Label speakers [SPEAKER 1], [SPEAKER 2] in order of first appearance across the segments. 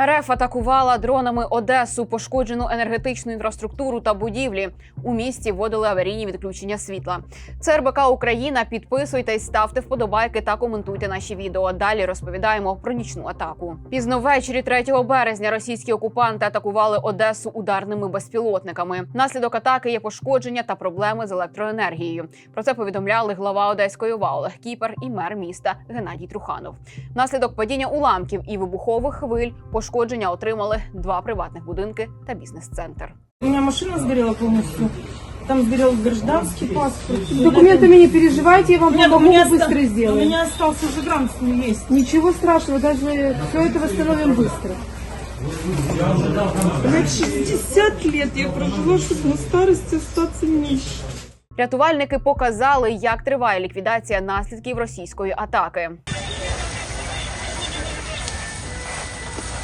[SPEAKER 1] РФ атакувала дронами Одесу, пошкоджену енергетичну інфраструктуру та будівлі. У місті вводили аварійні відключення світла. Це РБК Україна. Підписуйтесь, ставте вподобайки та коментуйте наші відео. Далі розповідаємо про нічну атаку. Пізно ввечері 3 березня російські окупанти атакували Одесу ударними безпілотниками. Внаслідок атаки є пошкодження та проблеми з електроенергією. Про це повідомляли глава Одеської ОВА Кіпер і мер міста Геннадій Труханов. Внаслідок падіння уламків і вибухових хвиль пошкодження отримали два приватних будинки та бізнес-центр.
[SPEAKER 2] У меня машина сгорела полностью. Там сгорел гражданский паспорт.
[SPEAKER 3] С документами не переживайте, я вам
[SPEAKER 2] Нет, у
[SPEAKER 3] помогу
[SPEAKER 2] меня,
[SPEAKER 3] быстро
[SPEAKER 2] оста- у
[SPEAKER 3] сделаем.
[SPEAKER 2] меня остался загранц, но есть.
[SPEAKER 3] Ничего страшного, даже все это восстановим быстро.
[SPEAKER 2] Я 60 лет я прожила, чтобы на старости остаться нищей.
[SPEAKER 1] Рятувальники показали, як триває ліквідація наслідків російської атаки.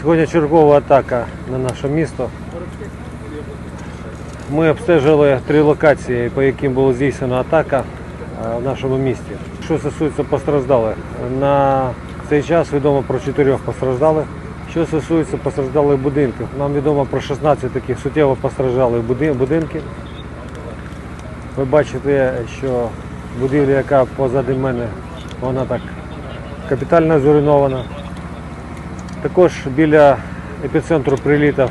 [SPEAKER 4] Сьогодні чергова атака на наше місто. Ми обстежили три локації, по яким була здійснена атака е, в нашому місті. Що стосується постраждалих, на цей час відомо про чотирьох постраждалих. Що стосується постраждалих будинків, нам відомо про 16 таких суттєво постраждалих будинків. Ви бачите, що будівля, яка позади мене, вона так капітально зруйнована. Також біля епіцентру прилітів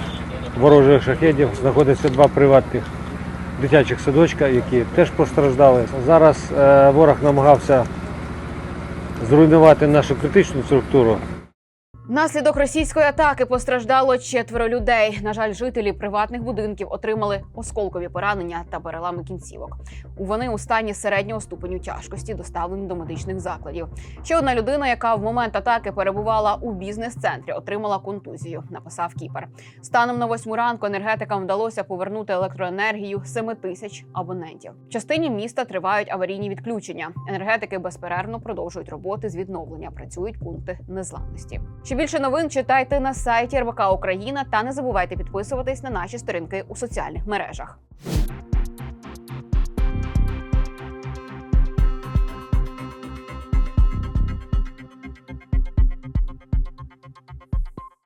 [SPEAKER 4] ворожих шахедів знаходяться два приватних дитячих садочка, які теж постраждали. Зараз е, ворог намагався зруйнувати нашу критичну структуру.
[SPEAKER 1] Внаслідок російської атаки постраждало четверо людей. На жаль, жителі приватних будинків отримали осколкові поранення та перелами кінцівок. Вони у стані середнього ступеню тяжкості доставлені до медичних закладів. Ще одна людина, яка в момент атаки перебувала у бізнес-центрі, отримала контузію. Написав Кіпер. Станом на восьму ранку енергетикам вдалося повернути електроенергію 7 тисяч абонентів. В частині міста тривають аварійні відключення. Енергетики безперервно продовжують роботи з відновлення. Працюють пункти незламності. Ще більше новин читайте на сайті РБК Україна та не забувайте підписуватись на наші сторінки у соціальних мережах.